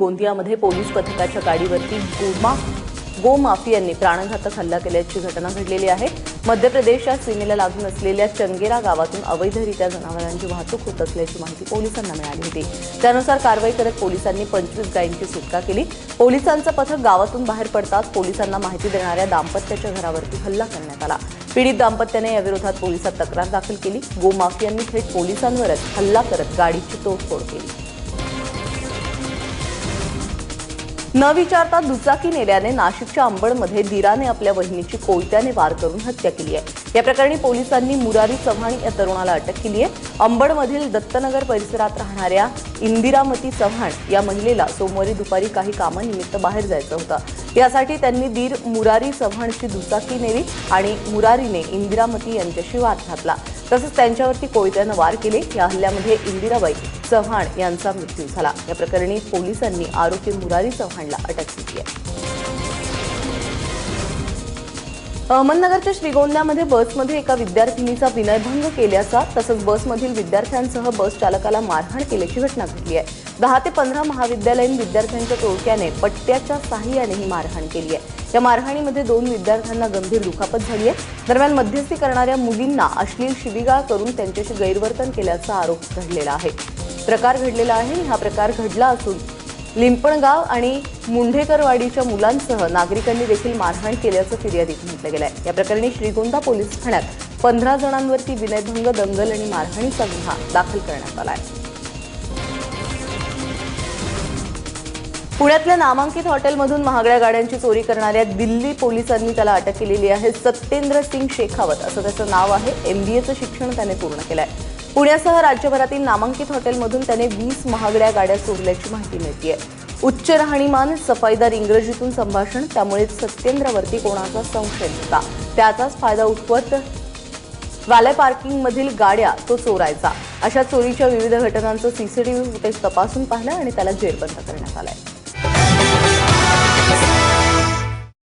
गोंदियामध्ये पोलीस पथकाच्या गाडीवरती गोमा गोमाफियांनी प्राणघातक हल्ला केल्याची घटना घडलेली आहे. मध्य प्रदेशात सीमेला लागून असलेल्या चंगेरा गावातून अवैधरित्या जनावरांची वाहतूक होत असल्याची माहिती पोलिसांना मिळाली होती. त्यानुसार कारवाई करत पोलिसांनी पंचवीस गायींची सुटका केली. पोलिसांचं पथक गावातून बाहेर पडताच पोलिसांना माहिती देणाऱ्या दाम्पत्याच्या घरावरती हल्ला करण्यात आला. पीडित दाम्पत्याने याविरोधात पोलिसात तक्रार दाखल केली. गोमाफियांनी थेट पोलिसांवरच हल्ला करत गाडीची तोडफोड केली. न विचारता दुचाकी नेल्याने नाशिकच्या अंबडमध्ये दिराने आपल्या वहिनीची कोयत्याने वार करून हत्या केली आहे. या प्रकरणी पोलिसांनी मुरारी चव्हाण या तरुणाला अटक केली आहे. अंबडमधील दत्तनगर परिसरात राहणाऱ्या इंदिरामती चव्हाण या महिलेला सोमवारी दुपारी काही कामानिमित्त बाहेर जायचं होतं. यासाठी त्यांनी दीर मुरारी चव्हाणची दुचाकी नेली आणि मुरारीने इंदिरामती यांच्याशी वाद घातला. तसंच त्यांच्यावरती कोयत्यानं वार केले. या हल्ल्यामध्ये इंदिराबाई चव्हाण यांचा मृत्यू झाला. या प्रकरणी पोलिसांनी आरोपी मुरारी चव्हाणला अटक केली आहे. अहमदनगरच्या श्रीगोंद्यामध्ये बसमध्ये एका विद्यार्थिनीचा विनयभंग केल्याचा तसंच बसमधील विद्यार्थ्यांसह बस चालकाला मारहाण केल्याची घटना घडली आहे. दहा ते पंधरा महाविद्यालयीन विद्यार्थ्यांच्या टोळक्याने पट्ट्याच्या साह्याने ही मारहाण केली आहे. या मारहाणीमध्ये दोन विद्यार्थ्यांना गंभीर दुखापत झाली आहे. दरम्यान मध्यस्थी करणाऱ्या मुलींना अश्लील शिवीगाळ करून त्यांच्याशी गैरवर्तन केल्याचा आरोप घडलेला आहे. प्रकार घडलेला आहे हा प्रकार घडला असून लिंपणगाव आणि मुंढेकरवाडीच्या मुलांसह नागरिकांनी देखील मारहाण केल्याचं फिर्यादीत म्हटलं गेलंय. या प्रकरणी श्रीगोंदा पोलीस ठाण्यात पंधरा जणांवरती विनयभंग दंगल आणि मारहाणीचा गुन्हा दाखल करण्यात आला आहे पुण्यातल्या नामांकित हॉटेलमधून महागड्या गाड्यांची चोरी करणाऱ्या दिल्ली पोलिसांनी त्याला अटक केलेली आहे सत्येंद्र सिंग शेखावत असं त्याचं नाव आहे. एमबीएचं शिक्षण त्याने पूर्ण केलं आहे पुण्यासह राज्यभरातील नामांकित हॉटेलमधून त्याने वीस महागड्या गाड्या सोडल्याची माहिती मिळतीये. उच्च राहणीमान सफाईदार इंग्रजीतून संभाषण त्यामुळे सत्येंद्रवरती कोणाचा संशय होता त्याचाच फायदा उठवत वाले पार्किंगमधील गाड्या तो चोरायचा. अशा चोरीच्या विविध घटनांचं सीसीटीव्ही फुटेज तपासून पाहिलं आणि त्याला जेरबंद करण्यात आलंय.